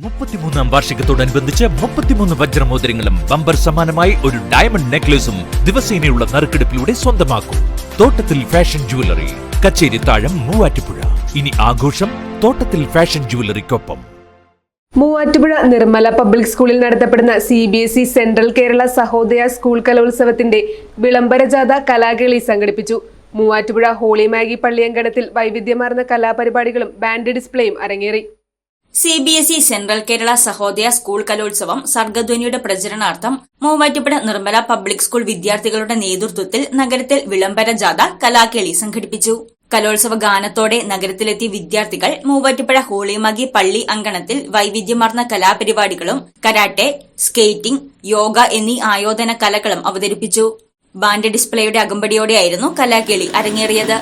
മുപ്പത്തിമൂന്നാം വാർഷികത്തോടനുബന്ധിച്ച് മുപ്പത്തിമൂന്ന് വജ്രമോതിരങ്ങളും ബമ്പർ സമാനമായി ഒരു ഡയമണ്ട് നെക്ലേസും ദിവസേനയുള്ള നറുക്കെടുപ്പിലൂടെ സ്വന്തമാക്കും. തോട്ടത്തിൽ ഫാഷൻ ജുവലറി കച്ചേരി താഴം മൂവാറ്റുപുഴ. ഇനി ആഘോഷം തോട്ടത്തിൽ ഫാഷൻ ജുവലറിക്കൊപ്പം മൂവാറ്റുപുഴ നിർമ്മല പബ്ലിക് സ്കൂളിൽ നടത്തപ്പെടുന്ന C B S E central Kerala Sahodaya school കലോത്സവത്തിന്റെ വിളംബര ജാഥ കലാകേളി സംഘടിപ്പിച്ചു. മൂവാറ്റുപുഴ ഹോളി മാഗി പള്ളിയങ്കണത്തിൽ വൈവിധ്യമാർന്ന കലാപരിപാടികളും ബാൻഡ് ഡിസ്പ്ലേയും അരങ്ങേറി. C B S E central Kerala Sahodaya school കലോത്സവം സർഗധ്വനിയുടെ പ്രചരണാർത്ഥം മൂവാറ്റുപുഴ നിർമ്മല പബ്ലിക് സ്കൂൾ വിദ്യാർത്ഥികളുടെ നേതൃത്വത്തിൽ നഗരത്തിൽ വിളംബര ജാഥ കലാകേളി സംഘടിപ്പിച്ചു. കലോത്സവ ഗാനത്തോടെ നഗരത്തിലെത്തിയ വിദ്യാർത്ഥികൾ മൂവാറ്റുപുഴ ഹോളിമകി പള്ളി അങ്കണത്തിൽ വൈവിധ്യമാർന്ന കലാപരിപാടികളും കരാട്ടെ സ്കേറ്റിംഗ് യോഗ എന്നീ ആയോധന കലകളും അവതരിപ്പിച്ചു. ബാൻഡ് ഡിസ്പ്ലേയുടെ അകമ്പടിയോടെയായിരുന്നു കലാകേളി അരങ്ങേറിയത്.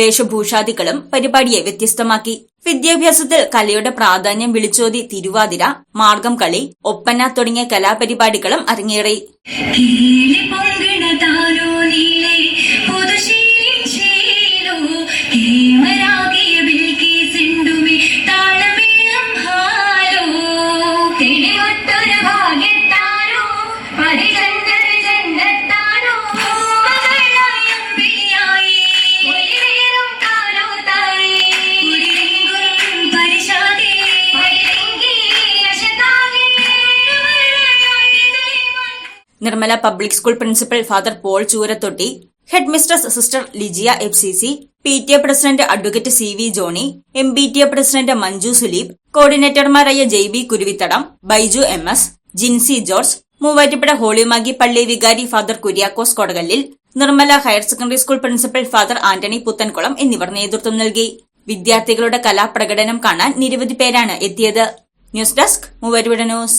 വേഷഭൂഷാദികളും പരിപാടിയെ വ്യത്യസ്തമാക്കി. വിദ്യാഭ്യാസത്തിൽ കലയുടെ പ്രാധാന്യം വിളിച്ചോതി തിരുവാതിര മാർഗം കളി ഒപ്പന തുടങ്ങിയ കലാപരിപാടികളും അരങ്ങേറി. Nirmala public school principal father Paul Choorathotti head mistress sister Lijiya F C C P T A president advocate C V Johny M B T A president Manju Suleep കോർഡിനേറ്റർമാരായ Jaiby Kuruvithadam Baiju M S Jincy George Muvattupuzha holy magi പള്ളി വികാരി father Kuriakose Kodakallil Nirmala higher secondary school principal father Antony Puthenkulam എന്നിവർ നേതൃത്വം നൽകി. വിദ്യാർത്ഥികളുടെ കലാപ്രകടനം കാണാൻ നിരവധി പേരാണ് എത്തിയത്. News desk Muvattupuzha news.